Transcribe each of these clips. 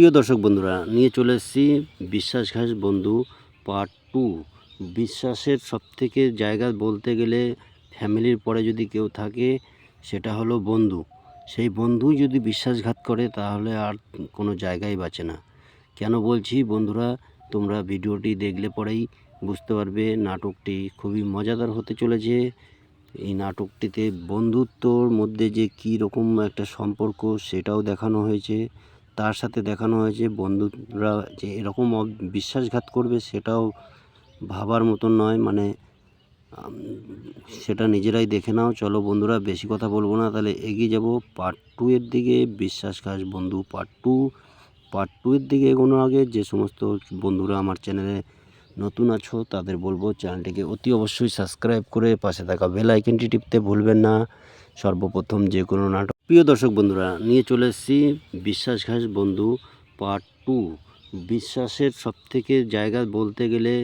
প্রিয় দর্শক বন্ধুরা, নিয়ে চলে এসেছি বিশ্বাসঘাস বন্ধু পার্ট টু বিশ্বাসের সব থেকে জায়গা বলতে গেলে ফ্যামিলির পরে যদি কেউ থাকে, সেটা হলো বন্ধু। সেই বন্ধুই যদি বিশ্বাসঘাত করে, তাহলে আর কোনো জায়গায় বাঁচে না। কেন বলছি বন্ধুরা, তোমরা ভিডিওটি দেখলে পরেই বুঝতে পারবে, নাটকটি খুবই মজাদার হতে চলেছে। এই নাটকটিতে বন্ধুত্বর মধ্যে যে কী রকম একটা সম্পর্ক, সেটাও দেখানো হয়েছে। তার সাথে দেখানো হয়েছে, বন্ধুরা যে এরকম বিশ্বাসঘাত করবে সেটাও ভাবার মতন নয় মানে সেটা নিজেরাই দেখে নাও। চলো বন্ধুরা, বেশি কথা বলব না, তাহলে এগিয়ে যাব পার্ট টু এর দিকে বিশ্বাসঘাস বন্ধু পার্ট টু পার্ট টু এর দিকে এগোনোর আগে যে সমস্ত বন্ধুরা আমার চ্যানেলে নতুন আছো, তাদের বলব চ্যানেলটিকে অতি অবশ্যই সাবস্ক্রাইব করে পাশে থাকা বেল আইকনটি টিপতে ভুলবেন না। সর্বপ্রথম যে কোনো নাটক প্রিয় দর্শক বন্ধুরা, নিয়ে চলে এসেছি বিশ্বাসঘাস বন্ধু পার্ট টু বিশ্বাসের সব থেকে জায়গা বলতে গেলে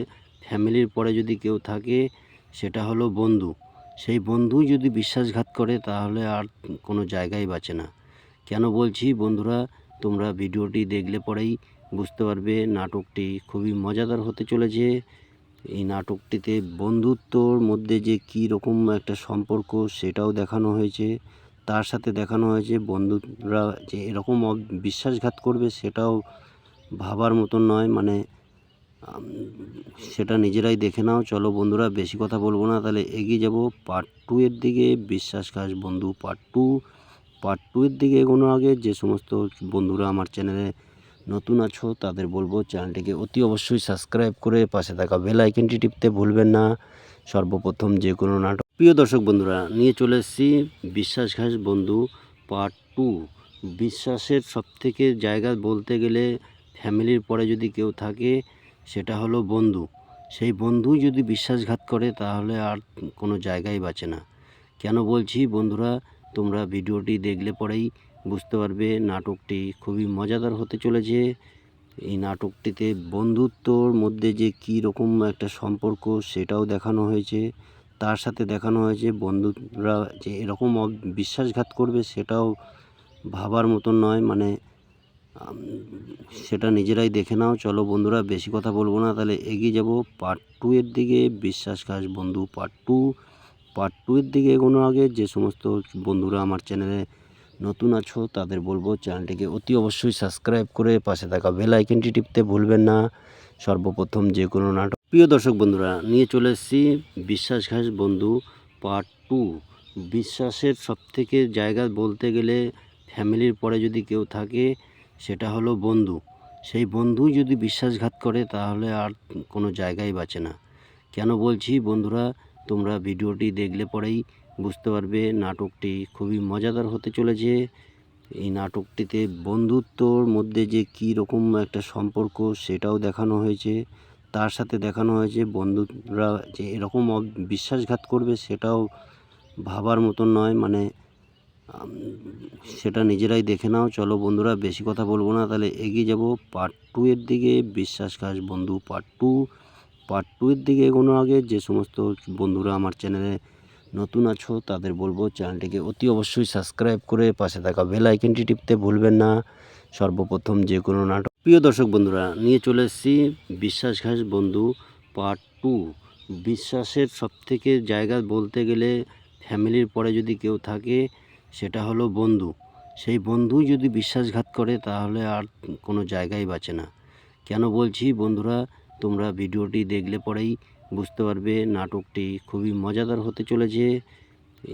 ফ্যামিলির পরে যদি কেউ থাকে, সেটা হলো বন্ধু। সেই বন্ধুই যদি বিশ্বাসঘাত করে, তাহলে আর কোনো জায়গাই বাঁচে না। কেন বলছি বন্ধুরা, তোমরা ভিডিওটি দেখলে পরেই বুঝতে পারবে, নাটকটি খুবই মজাদার হতে চলেছে। এই নাটকটিতে বন্ধুত্বর মধ্যে যে কী রকম একটা সম্পর্ক, সেটাও দেখানো হয়েছে। তার সাথে দেখানো হয়েছে, বন্ধুরা যে এরকম বিশ্বাসঘাত করবে সেটাও ভাবার মতন নয় মানে সেটা নিজেরাই দেখে নাও। চলো বন্ধুরা, বেশি কথা বলব না, তাহলে এগিয়ে যাব। পার্ট টু এর দিকে বিশ্বাসঘাস বন্ধু পার্ট টু পার্ট টু এর দিকে এগোনোর আগে যে সমস্ত বন্ধুরা আমার চ্যানেলে নতুন আছো, তাদের বলব চ্যানেলটিকে অতি অবশ্যই সাবস্ক্রাইব করে পাশে থাকা বেল আইকনটি টিপতে ভুলবেন না। সর্বপ্রথম যে কোনো নাটক প্রিয় দর্শক বন্ধুরা, নিয়ে চলে এসেছি বিশ্বাসঘাস বন্ধু পার্ট টু বিশ্বাসের সব থেকে জায়গা বলতে গেলে ফ্যামিলির পরে যদি কেউ থাকে, সেটা হলো বন্ধু। সেই বন্ধুই যদি বিশ্বাসঘাত করে, তাহলে আর কোনো জায়গায় বাঁচে না। কেন বলছি বন্ধুরা, তোমরা ভিডিওটি দেখলে পরেই বুঝতে পারবে, নাটকটি খুবই মজাদার হতে চলেছে। এই নাটকটিতে বন্ধুত্বর মধ্যে যে কী রকম একটা সম্পর্ক, সেটাও দেখানো হয়েছে। তার সাথে দেখানো হয়েছে বন্ধুরা যে এরকম বিশ্বাসঘাত করবে সেটাও ভাবার মতন নয়। মানে সেটা নিজেরাই দেখে নাও। চলো বন্ধুরা, বেশি কথা বলব না। তাহলে এগিয়ে যাব পার্ট টু এর দিকে, বিশ্বাসঘাত বন্ধু পার্ট টু পার্ট টু এর দিকে এগোনোর আগে যে সমস্ত বন্ধুরা আমার চ্যানেলে নতুন আছো, তাদের বলব চ্যানেলটিকে অতি অবশ্যই সাবস্ক্রাইব করে পাশে থাকা বেল আইকনটি টিপতে ভুলবেন না। সর্বপ্রথম যে কোনো নাটক প্রিয় দর্শক বন্ধুরা, নিয়ে চলে এসেছি বিশ্বাসঘাস বন্ধু পার্ট টু বিশ্বাসের সব থেকে জায়গা বলতে গেলে ফ্যামিলির পরে যদি কেউ থাকে, সেটা হলো বন্ধু। সেই বন্ধুই যদি বিশ্বাসঘাত করে, তাহলে আর কোনো জায়গায় বাঁচে না। কেন বলছি বন্ধুরা, তোমরা ভিডিওটি দেখলে পরেই বুঝতে পারবে, নাটকটি খুবই মজাদার হতে চলেছে। এই নাটকটিতে বন্ধুত্বর মধ্যে যে কী রকম একটা সম্পর্ক, সেটাও দেখানো হয়েছে। তার সাথে দেখানো হয়েছে বন্ধুরা যে এরকম বিশ্বাসঘাত করবে সেটাও ভাবার মতন নয়। মানে সেটা নিজেরাই দেখে নাও। চলো বন্ধুরা, বেশি কথা বলব না। তাহলে এগিয়ে যাব পার্ট টু এর দিকে বিশ্বাসঘাস বন্ধু পার্ট টু পার্ট টু এর দিকে এগোনোর আগে যে সমস্ত বন্ধুরা আমার চ্যানেলে নতুন আছো, তাদের বলব চ্যানেলটিকে অতি অবশ্যই সাবস্ক্রাইব করে পাশে থাকা বেল আইকনটি টিপতে ভুলবেন না। সর্বপ্রথম যে কোনো নাটক প্রিয় দর্শক বন্ধুরা, নিয়ে চলে এসেছি বিশ্বাসঘাস বন্ধু পার্ট টু বিশ্বাসের সব থেকে জায়গা বলতে গেলে ফ্যামিলির পরে যদি কেউ থাকে, সেটা হলো বন্ধু। সেই বন্ধুই যদি বিশ্বাসঘাত করে, তাহলে আর কোনো জায়গাই বাঁচে না। কেন বলছি বন্ধুরা, তোমরা ভিডিওটি দেখলে পরেই বুঝতে পারবে, নাটকটি খুবই মজাদার হতে চলেছে।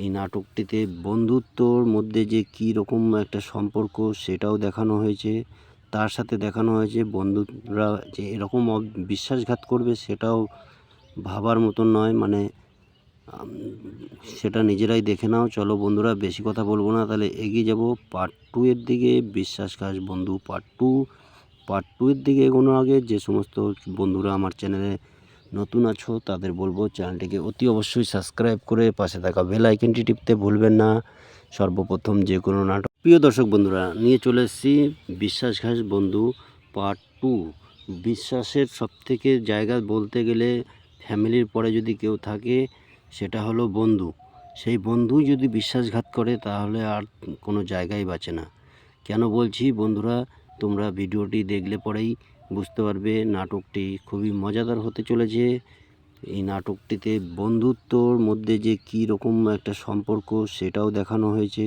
এই নাটকটিতে বন্ধুত্বর মধ্যে যে কী রকম একটা সম্পর্ক, সেটাও দেখানো হয়েছে। তার সাথে দেখানো হয়েছে বন্ধুরা যে এরকম বিশ্বাসঘাত করবে সেটাও ভাবার মতন নয়। মানে সেটা নিজেরাই দেখে নাও। চলো বন্ধুরা, বেশি কথা বলব না। তাহলে এগিয়ে যাব পার্ট টু এর দিকে বিশ্বাসঘাস বন্ধু পার্ট টু পার্ট টু এর দিকে এগোনোর আগে যে সমস্ত বন্ধুরা আমার চ্যানেলে নতুন আছো, তাদের বলব চ্যানেলটিকে অতি অবশ্যই সাবস্ক্রাইব করে পাশে থাকা বেল আইকনটি টিপতে ভুলবেন না। সর্বপ্রথম যে কোনো নাটক। প্রিয় দর্শক বন্ধুরা, নিয়ে চলে এসেছি বিশ্বাসঘাস বন্ধু পার্ট টু বিশ্বাসের সবথেকে জায়গা বলতে গেলে ফ্যামিলির পরে যদি কেউ থাকে, সেটা হলো বন্ধু। সেই বন্ধুই যদি বিশ্বাসঘাত করে, তাহলে আর কোনো জায়গায় বাঁচে না। কেন বলছি বন্ধুরা, তোমরা ভিডিওটি দেখলে পরেই বুঝতে পারবে, নাটকটি খুবই মজাদার হতে চলেছে। এই নাটকটিতে বন্ধুত্বর মধ্যে যে কী রকম একটা সম্পর্ক সেটাও দেখানো হয়েছে।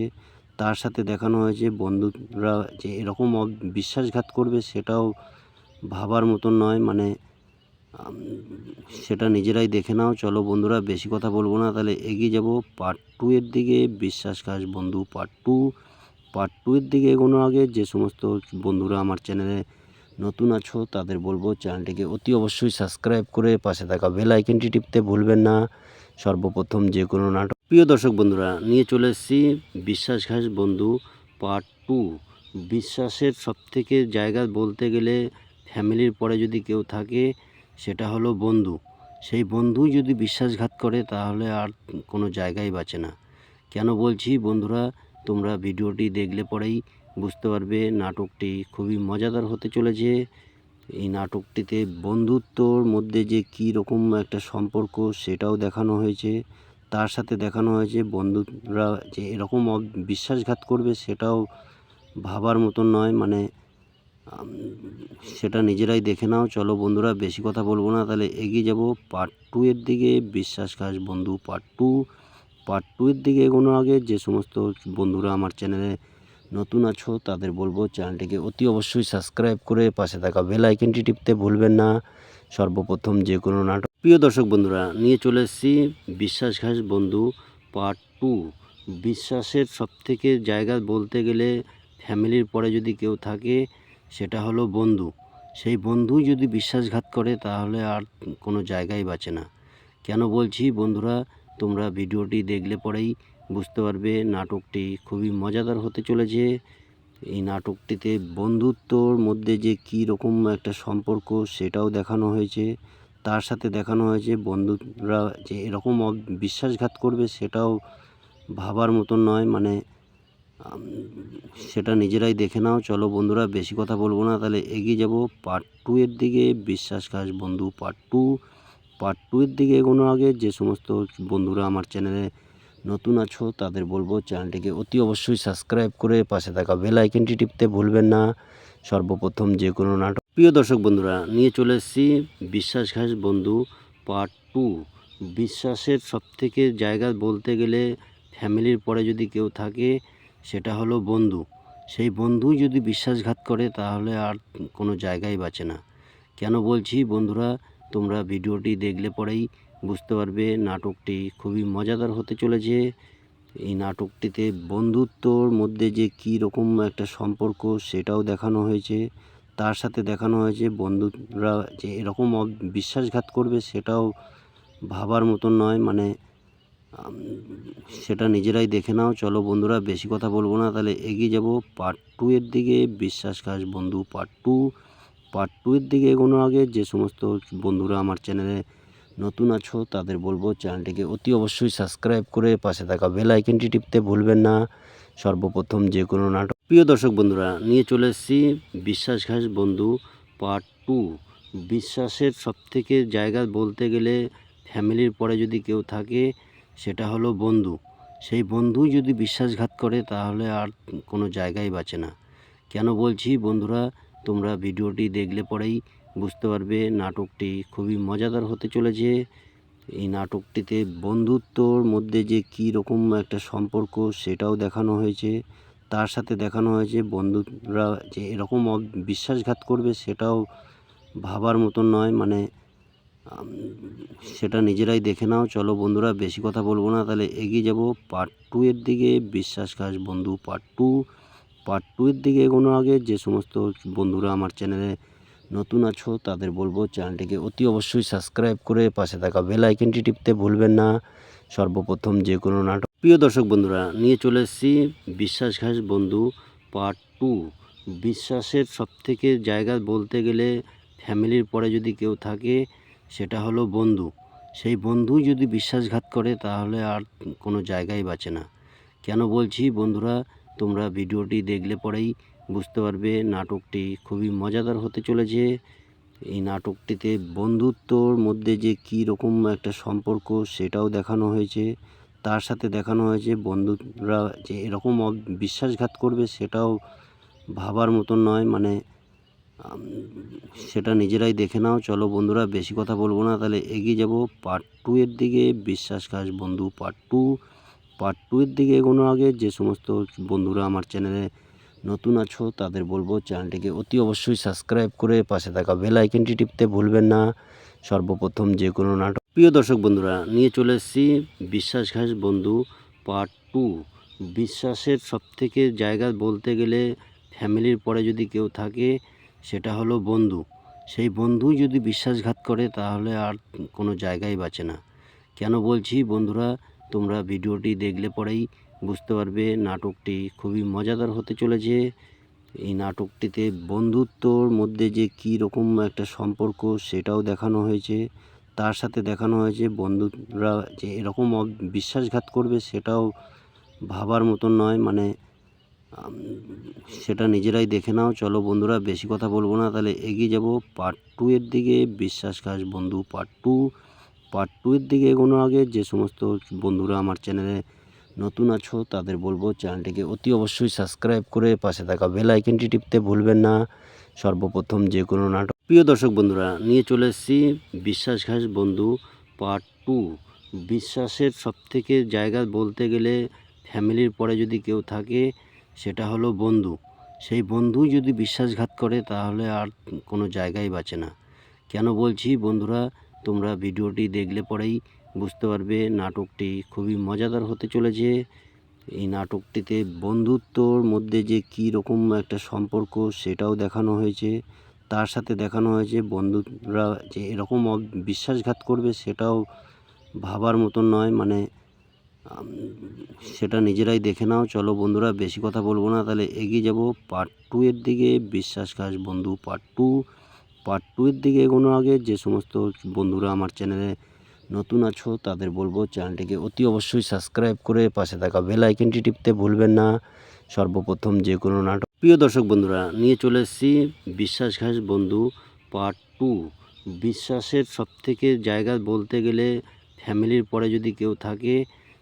তার সাথে দেখানো হয়েছে বন্ধুরা যে এরকম বিশ্বাসঘাত করবে সেটাও ভাবার মতন নয়। মানে সেটা নিজেরাই দেখে নাও। চলো বন্ধুরা, বেশি কথা বলব না। তাহলে এগিয়ে যাব পার্ট টু এর দিকে, বিশ্বাসঘাত বন্ধু পার্ট টু পার্ট টু এর দিকে এগোনোর আগে যে সমস্ত বন্ধুরা আমার চ্যানেলে নতুন আছো, তাদের বলব চ্যানেলটিকে অতি অবশ্যই সাবস্ক্রাইব করে পাশে থাকা বেল আইকনটি টিপতে ভুলবেন না। সর্বপ্রথম যে কোনো নাটক প্রিয় দর্শক বন্ধুরা, নিয়ে চলে এসেছি বিশ্বাসঘাস বন্ধু পার্ট টু বিশ্বাসের সবথেকে জায়গা বলতে গেলে ফ্যামিলির পরে যদি কেউ থাকে, সেটা হলো বন্ধু। সেই বন্ধুই যদি বিশ্বাসঘাত করে, তাহলে আর কোনো জায়গায় বাঁচে না। কেন বলছি বন্ধুরা, তোমরা ভিডিওটি দেখলে পরেই বুঝতে পারবে নাটকটি খুবই মজাদার হতে চলেছে। এই নাটকটিতে বন্ধুত্বর মধ্যে যে কী রকম একটা সম্পর্ক সেটাও দেখানো হয়েছে। তার সাথে দেখানো হয়েছে বন্ধুরা যে এরকম বিশ্বাসঘাত করবে সেটাও ভাবার মতন নয়। মানে সেটা নিজেরাই দেখে নাও। চলো বন্ধুরা, বেশি কথা বলব না। তাহলে এগিয়ে যাব পার্ট টু এর দিকে, বিশ্বাসঘাত বন্ধু পার্ট টু পার্ট টু এর দিকে এগোনোর আগে যে সমস্ত বন্ধুরা আমার চ্যানেলে নতুন আছো, তাদের বলব চ্যানেলটিকে অতি অবশ্যই সাবস্ক্রাইব করে পাশে থাকা বেল আইকনটি টিপতে ভুলবেন না। সর্বপ্রথম যে কোনো নাটক প্রিয় দর্শক বন্ধুরা, নিয়ে চলে এসেছি বিশ্বাসঘাস বন্ধু পার্ট টু বিশ্বাসের সবথেকে জায়গা বলতে গেলে ফ্যামিলির পরে যদি কেউ থাকে, সেটা হলো বন্ধু। সেই বন্ধুই যদি বিশ্বাসঘাত করে, তাহলে আর কোনো জায়গাই বাঁচে না। কেন বলছি বন্ধুরা, তোমরা ভিডিওটি দেখলে পরেই বুঝতে পারবে, নাটকটি খুবই মজাদার হতে চলেছে। এই নাটকটিতে বন্ধুত্বর মধ্যে যে কী রকম একটা সম্পর্ক সেটাও দেখানো হয়েছে। তার সাথে দেখানো হয়েছে বন্ধুরা যে এরকম বিশ্বাসঘাত করবে সেটাও ভাবার মতন নয়। মানে সেটা নিজেরাই দেখে নাও। চলো বন্ধুরা, বেশি কথা বলব না। তাহলে এগিয়ে যাব পার্ট টু এর দিকে, বিশ্বাসঘাত বন্ধু পার্ট টু পার্ট টু এর দিকে এগোনোর আগে যে সমস্ত বন্ধুরা আমার চ্যানেলে নতুন আছো, তাদের বলব চ্যানেলটিকে অতি অবশ্যই সাবস্ক্রাইব করে পাশে থাকা বেল আইকনটি টিপতে ভুলবেন না। সর্বপ্রথম যে কোনো নাটক। প্রিয় দর্শক বন্ধুরা, নিয়ে চলে এসেছি বিশ্বাসঘাস বন্ধু পার্ট টু বিশ্বাসের সবথেকে জায়গা বলতে গেলে ফ্যামিলির পরে যদি কেউ থাকে, সেটা হলো বন্ধু। সেই বন্ধুই যদি বিশ্বাসঘাত করে, তাহলে আর কোনো জায়গায় বাঁচে না। কেন বলছি বন্ধুরা, তোমরা ভিডিওটি দেখলে পরেই বুঝতে পারবে, নাটকটি খুবই মজাদার হতে চলেছে। এই নাটকটিতে বন্ধুত্বর মধ্যে যে কী রকম একটা সম্পর্ক সেটাও দেখানো হয়েছে। তার সাথে দেখানো হয়েছে বন্ধুরা যে এরকম বিশ্বাসঘাত করবে সেটাও ভাবার মতন নয়। মানে সেটা নিজেরাই দেখে নাও। চলো বন্ধুরা, বেশি কথা বলব না। তাহলে এগিয়ে যাব পার্ট টু এর দিকে, বিশ্বাসঘাত বন্ধু পার্ট টু পার্ট টু এর দিকে এগোনোর আগে যে সমস্ত বন্ধুরা আমার চ্যানেলে নতুন আছো, তাদের বলব চ্যানেলটিকে অতি অবশ্যই সাবস্ক্রাইব করে পাশে থাকা বেল আইকনটি টিপতে ভুলবেন না। সর্বপ্রথম যে কোনো নাটক প্রিয় দর্শক বন্ধুরা, নিয়ে চলে এসেছি বিশ্বাসঘাস বন্ধু পার্ট টু বিশ্বাসের সবথেকে জায়গা বলতে গেলে ফ্যামিলির পরে যদি কেউ থাকে, সেটা হলো বন্ধু। সেই বন্ধুই যদি বিশ্বাসঘাত করে, তাহলে আর কোনো জায়গায় বাঁচে না। কেন বলছি বন্ধুরা, তোমরা ভিডিওটি দেখলে পরেই বুঝতে পারবে নাটকটি খুবই মজাদার হতে চলেছে। এই নাটকটিতে বন্ধুত্বর মধ্যে যে কী রকম একটা সম্পর্ক সেটাও দেখানো হয়েছে। তার সাথে দেখানো হয়েছে বন্ধুরা যে এরকম বিশ্বাসঘাত করবে সেটাও ভাবার মতন নয়। মানে সেটা নিজেরাই দেখে নাও। চলো বন্ধুরা, বেশি কথা বলব না। তাহলে এগিয়ে যাব পার্ট টু এর দিকে, বিশ্বাসঘাত বন্ধু পার্ট টু পার্ট টু এর দিকে এগোনোর আগে যে সমস্ত বন্ধুরা আমার চ্যানেলে নতুন আছো, তাদের বলব চ্যানেলটিকে অতি অবশ্যই সাবস্ক্রাইব করে পাশে থাকা বেল আইকনটি টিপতে ভুলবেন না। সর্বপ্রথম যে কোনো নাটক প্রিয় দর্শক বন্ধুরা, নিয়ে চলে এসেছি বিশ্বাসঘাস বন্ধু পার্ট টু বিশ্বাসের সবথেকে জায়গা বলতে গেলে ফ্যামিলির পরে যদি কেউ থাকে, সেটা হলো বন্ধু। সেই বন্ধুই যদি বিশ্বাসঘাত করে, তাহলে আর কোনো জায়গায় বাঁচে না। কেন বলছি বন্ধুরা, তোমরা ভিডিওটি দেখলে পরেই বুঝতে পারবে নাটকটি খুবই মজাদার হতে চলেছে। এই নাটকটিতে বন্ধুত্বর মধ্যে যে কী রকম একটা সম্পর্ক সেটাও দেখানো হয়েছে। তার সাথে দেখানো হয়েছে বন্ধুরা যে এরকম বিশ্বাসঘাত করবে সেটাও ভাবার মতন নয়। মানে সেটা নিজেরাই দেখে নাও। চলো বন্ধুরা, বেশি কথা বলব না। তাহলে এগিয়ে যাব পার্ট টু এর দিকে, বিশ্বাসঘাত বন্ধু পার্ট টু পার্ট টু এর দিকে এগোনোর আগে যে সমস্ত বন্ধুরা আমার চ্যানেলে নতুন আছো, তাদের বলব চ্যানেলটিকে অতি অবশ্যই সাবস্ক্রাইব করে পাশে থাকা বেল আইকনটি টিপতে ভুলবেন না। সর্বপ্রথম যে কোনো নাটক। প্রিয় দর্শক বন্ধুরা, নিয়ে চলে এসেছি বিশ্বাসঘাস বন্ধু পার্ট টু বিশ্বাসের সবথেকে জায়গা বলতে গেলে ফ্যামিলির পরে যদি কেউ থাকে, সেটা হলো বন্ধু। সেই বন্ধুই যদি বিশ্বাসঘাত করে, তাহলে আর কোনো জায়গায় বাঁচে না। কেন বলছি বন্ধুরা, তোমরা ভিডিওটি দেখলে পরেই বুঝতে পারবে নাটকটি খুবই মজাদার হতে চলেছে। এই নাটকটিতে বন্ধুত্বর মধ্যে যে কী রকম একটা সম্পর্ক সেটাও দেখানো হয়েছে। তার সাথে দেখানো হয়েছে বন্ধুরা যে এরকম বিশ্বাসঘাত করবে সেটাও ভাবার মতন নয়। মানে সেটা নিজেরাই দেখে নাও। চলো বন্ধুরা, বেশি কথা বলব না। তাহলে এগিয়ে যাব পার্ট টু এর দিকে, বিশ্বাসঘাত বন্ধু পার্ট টু পার্ট টু এর দিকে এগোনোর আগে যে সমস্ত বন্ধুরা আমার চ্যানেলে নতুন আছো, তাদের বলব চ্যানেলটিকে অতি অবশ্যই সাবস্ক্রাইব করে পাশে থাকা বেল আইকনটি টিপতে ভুলবেন না। সর্বপ্রথম যে কোনো নাটক প্রিয় দর্শক বন্ধুরা, নিয়ে চলে এসেছি বিশ্বাসঘাস বন্ধু পার্ট টু বিশ্বাসের সবথেকে জায়গা বলতে গেলে ফ্যামিলির পরে যদি কেউ থাকে, সেটা হলো বন্ধু। সেই বন্ধুই যদি বিশ্বাসঘাত করে, তাহলে আর কোনো জায়গায় বাঁচে না। কেন বলছি বন্ধুরা, তোমরা ভিডিওটি দেখলে পরেই বুঝতে পারবে নাটকটি খুবই মজাদার হতে চলেছে। এই নাটকটিতে বন্ধুত্বর মধ্যে যে কী রকম একটা সম্পর্ক সেটাও দেখানো হয়েছে। তার সাথে দেখানো হয়েছে বন্ধুরা যে এরকম বিশ্বাসঘাত করবে সেটাও ভাবার মতন নয়। মানে সেটা নিজেরাই দেখে নাও। চলো বন্ধুরা, বেশি কথা বলব না। তাহলে এগিয়ে যাব পার্ট টু এর দিকে, বিশ্বাসঘাত বন্ধু পার্ট টু পার্ট টু এর দিকে এগোনোর আগে যে সমস্ত বন্ধুরা আমার চ্যানেলে নতুন আছো, তাদের বলব চ্যানেলটিকে অতি অবশ্যই সাবস্ক্রাইব করে পাশে থাকা বেল আইকনটি টিপতে ভুলবেন না। সর্বপ্রথম যে কোনো নাটক প্রিয় দর্শক বন্ধুরা, নিয়ে চলে এসেছি বিশ্বাসঘাস বন্ধু পার্ট টু বিশ্বাসের সবথেকে জায়গা বলতে গেলে ফ্যামিলির পরে যদি কেউ থাকে,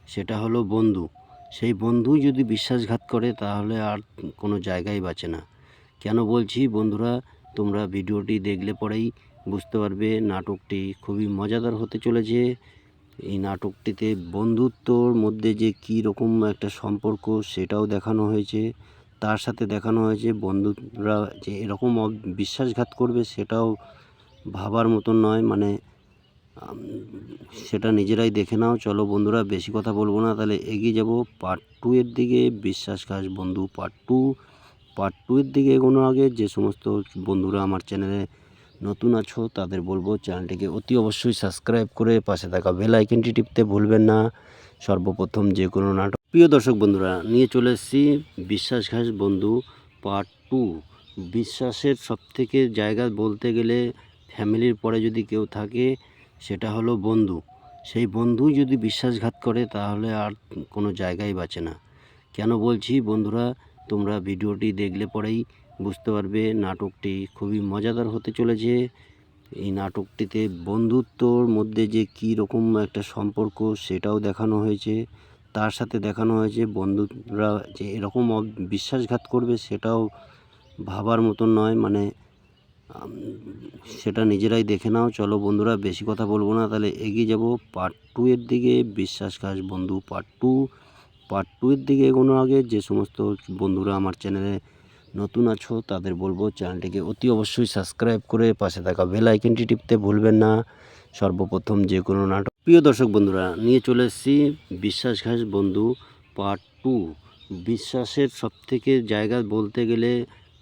সেটা হলো বন্ধু। সেই বন্ধুই যদি বিশ্বাসঘাত করে, তাহলে আর কোনো জায়গায় বাঁচে না। কেন বলছি বন্ধুরা, তোমরা ভিডিওটি দেখলে পরেই বুঝতে পারবে নাটকটি খুবই মজাদার হতে চলেছে। এই নাটকটিতে বন্ধুত্বর মধ্যে যে কী রকম একটা সম্পর্ক সেটাও দেখানো হয়েছে। তার সাথে দেখানো হয়েছে বন্ধুরা যে এরকম বিশ্বাসঘাত করবে সেটাও ভাবার মতন নয়। মানে সেটা নিজেরাই দেখে নাও। চলো বন্ধুরা, বেশি কথা বলব না। তাহলে এগিয়ে যাব পার্ট টু এর দিকে, বিশ্বাসঘাত বন্ধু পার্ট টু। পার্ট টু এর দিকে এগোনোর আগে যে সমস্ত বন্ধুরা আমার চ্যানেলে নতুন আছো, তাদের বলব চ্যানেলটিকে অতি অবশ্যই সাবস্ক্রাইব করে পাশে থাকা বেল আইকনটি টিপতে ভুলবেন না। সর্বপ্রথম যে কোনো নাটক। প্রিয় দর্শক বন্ধুরা, নিয়ে চলে এসেছি বিশ্বাসঘাস বন্ধু পার্ট টু বিশ্বাসের সবথেকে জায়গা বলতে গেলে ফ্যামিলির পরে যদি কেউ থাকে, সেটা হলো বন্ধু। সেই বন্ধুই যদি বিশ্বাসঘাত করে, তাহলে আর কোনো জায়গাই বাঁচে না। কেন বলছি বন্ধুরা, তোমরা ভিডিওটি দেখলে পরেই বুঝতে পারবে নাটকটি খুবই মজাদার হতে চলেছে। এই নাটকটিতে বন্ধুত্বর মধ্যে যে কী রকম একটা সম্পর্ক সেটাও দেখানো হয়েছে। তার সাথে দেখানো হয়েছে বন্ধুরা যে এরকম বিশ্বাসঘাত করবে সেটাও ভাবার মতন নয়। মানে সেটা নিজেরাই দেখে নাও। চলো বন্ধুরা, বেশি কথা বলব না। তাহলে এগিয়ে যাব পার্ট টু এর দিকে, বিশ্বাসঘাত বন্ধু পার্ট টু পার্ট টু এর দিকে এগোনোর আগে যে সমস্ত বন্ধুরা আমার চ্যানেলে নতুন আছো, তাদের বলব চ্যানেলটিকে অতি অবশ্যই সাবস্ক্রাইব করে পাশে থাকা বেল আইকনটি টিপতে ভুলবেন না। সর্বপ্রথম যে কোনো নাটক প্রিয় দর্শক বন্ধুরা, নিয়ে চলে এসেছি বিশ্বাসঘাস বন্ধু পার্ট টু বিশ্বাসের সবথেকে জায়গা বলতে গেলে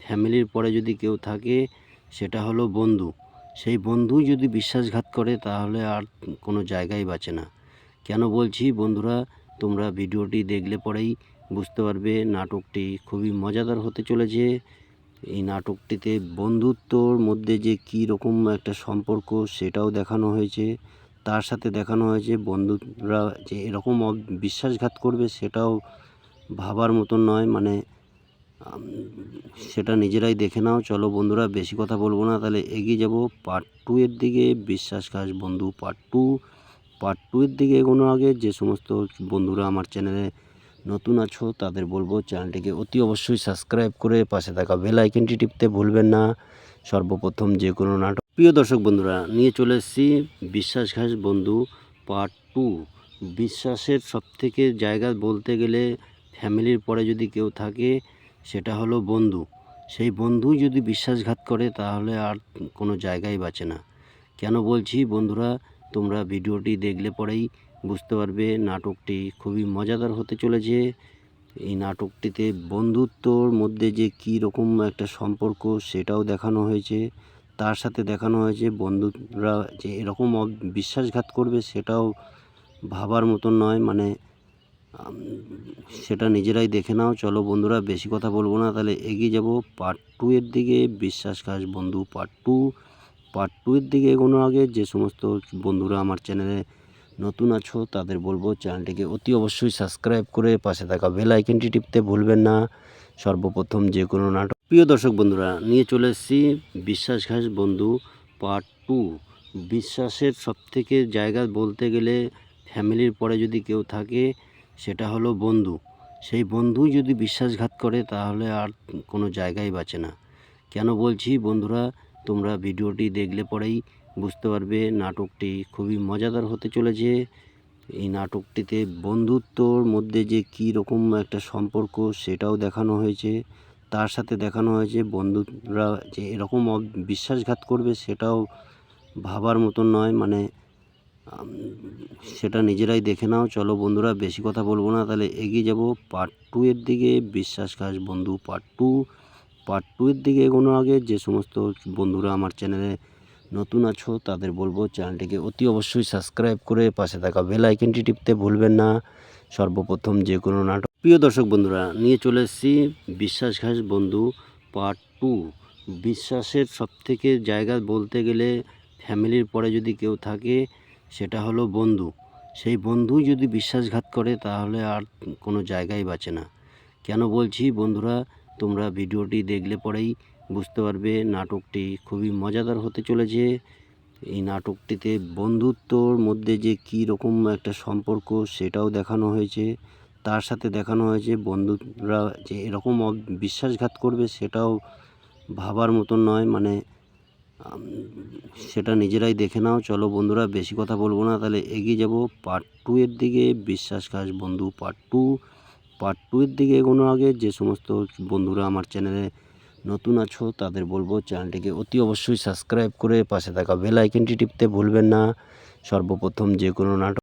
ফ্যামিলির পরে যদি কেউ থাকে, সেটা হলো বন্ধু। সেই বন্ধুই যদি বিশ্বাসঘাত করে, তাহলে আর কোনো জায়গায় বাঁচে না। কেন বলছি বন্ধুরা, তোমরা ভিডিওটি দেখলে পরেই বুঝতে পারবে নাটকটি খুবই মজাদার হতে চলেছে। এই নাটকটিতে বন্ধুত্বর মধ্যে যে কী রকম একটা সম্পর্ক সেটাও দেখানো হয়েছে। তার সাথে দেখানো হয়েছে বন্ধুরা যে এরকম বিশ্বাসঘাত করবে সেটাও ভাবার মতন নয়। মানে সেটা নিজেরাই দেখে নাও। চলো বন্ধুরা, বেশি কথা বলব না। তাহলে এগিয়ে যাব পার্ট টু এর দিকে, বিশ্বাসঘাত বন্ধু পার্ট টু পার্ট টু এর দিকে এগোনোর আগে যে সমস্ত বন্ধুরা আমার চ্যানেলে নতুন আছো, তাদের বলব চ্যানেলটিকে অতি অবশ্যই সাবস্ক্রাইব করে পাশে থাকা বেল আইকনটি টিপতে ভুলবেন না। সর্বপ্রথম যে কোনো নাটক প্রিয় দর্শক বন্ধুরা, নিয়ে চলে এসেছি বিশ্বাসঘাস বন্ধু পার্ট টু বিশ্বাসের সবথেকে জায়গা বলতে গেলে ফ্যামিলির পরে যদি কেউ থাকে, সেটা হলো বন্ধু। সেই বন্ধুই যদি বিশ্বাসঘাত করে, তাহলে আর কোনো জায়গায় বাঁচে না। কেন বলছি বন্ধুরা, তোমরা ভিডিওটি দেখলে পরেই বুঝতে পারবে নাটকটি খুবই মজাদার হতে চলেছে। এই নাটকটিতে বন্ধুত্বর মধ্যে যে কী রকম একটা সম্পর্ক সেটাও দেখানো হয়েছে। তার সাথে দেখানো হয়েছে বন্ধুরা যে এরকম বিশ্বাসঘাত করবে সেটাও ভাবার মতন নয়। মানে সেটা নিজেরাই দেখে নাও। চলো বন্ধুরা, বেশি কথা বলব না। তাহলে এগিয়ে যাব পার্ট টু এর দিকে বিশ্বাসঘাস বন্ধু পার্ট টু। পার্ট টু এর দিকে এগোনোর আগে যে সমস্ত বন্ধুরা আমার চ্যানেলে নতুন আছো, তাদের বলব চ্যানেলটিকে অতি অবশ্যই সাবস্ক্রাইব করে পাশে থাকা বেল আইকনটি টিপতে ভুলবেন না। সর্বপ্রথম যে কোনো নাটক প্রিয় দর্শক বন্ধুরা, নিয়ে চলে এসেছি বিশ্বাসঘাস বন্ধু পার্ট টু বিশ্বাসের সবথেকে জায়গা বলতে গেলে ফ্যামিলির পরে যদি কেউ থাকে, সেটা হলো বন্ধু। সেই বন্ধুই যদি বিশ্বাসঘাত করে, তাহলে আর কোনো জায়গায় বাঁচে না। কেন বলছি বন্ধুরা, তোমরা ভিডিওটি দেখলে পরেই বুঝতে পারবে নাটকটি খুবই মজাদার হতে চলেছে। এই নাটকটিতে বন্ধুত্বর মধ্যে যে কী রকম একটা সম্পর্ক সেটাও দেখানো হয়েছে। তার সাথে দেখানো হয়েছে বন্ধুরা যে এরকম বিশ্বাসঘাত করবে সেটাও ভাবার মতন নয়। মানে সেটা নিজেরাই দেখে নাও। চলো বন্ধুরা, বেশি কথা বলব না। তাহলে এগিয়ে যাব পার্ট টু এর দিকে, বিশ্বাসঘাত বন্ধু পার্ট টু পার্ট টু এর দিকে এগোনোর আগে যে সমস্ত বন্ধুরা আমার চ্যানেলে নতুন আছো, তাদের বলব চ্যানেলটিকে অতি অবশ্যই সাবস্ক্রাইব করে পাশে থাকা বেল আইকনটি টিপতে ভুলবেন না। সর্বপ্রথম যে কোনো নাটক প্রিয় দর্শক বন্ধুরা, নিয়ে চলে এসেছি বিশ্বাসঘাস বন্ধু পার্ট টু বিশ্বাসের সবথেকে জায়গা বলতে গেলে ফ্যামিলির পরে যদি কেউ থাকে, সেটা হলো বন্ধু। সেই বন্ধুই যদি বিশ্বাসঘাত করে, তাহলে আর কোনো জায়গায় বাঁচে না। কেন বলছি বন্ধুরা, তোমরা ভিডিওটি দেখলে পরেই বুঝতে পারবে নাটকটি খুবই মজাদার হতে চলেছে। এই নাটকটিতে বন্ধুত্বর মধ্যে যে কী রকম একটা সম্পর্ক সেটাও দেখানো হয়েছে। তার সাথে দেখানো হয়েছে বন্ধুরা যে এরকম বিশ্বাসঘাত করবে সেটাও ভাবার মতন নয়। মানে সেটা নিজেরাই দেখে নাও। চলো বন্ধুরা, বেশি কথা বলব না। তাহলে এগিয়ে যাব পার্ট টু এর দিকে, বিশ্বাসঘাত বন্ধু পার্ট টু পার্ট টু এর দিকে এগোনোর আগে যে সমস্ত বন্ধুরা আমার চ্যানেলে নতুন আছো, তাদের বলব চ্যানেলটিকে অতি অবশ্যই সাবস্ক্রাইব করে পাশে থাকা বেল আইকনটি টিপতে ভুলবেন না। সর্বপ্রথম যে কোনো নাটক